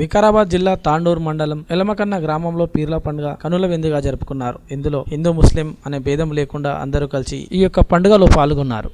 వికారాబాద్ జిల్లా తాండూరు మండలం ఎలమకన్న గ్రామంలో పీర్ల పండుగ కనుల విందుగా జరుపుకున్నారు. ఇందులో హిందూ ముస్లిం అనే భేదం లేకుండా అందరూ కలిసి ఈ యొక్క పండుగలో పాల్గొన్నారు.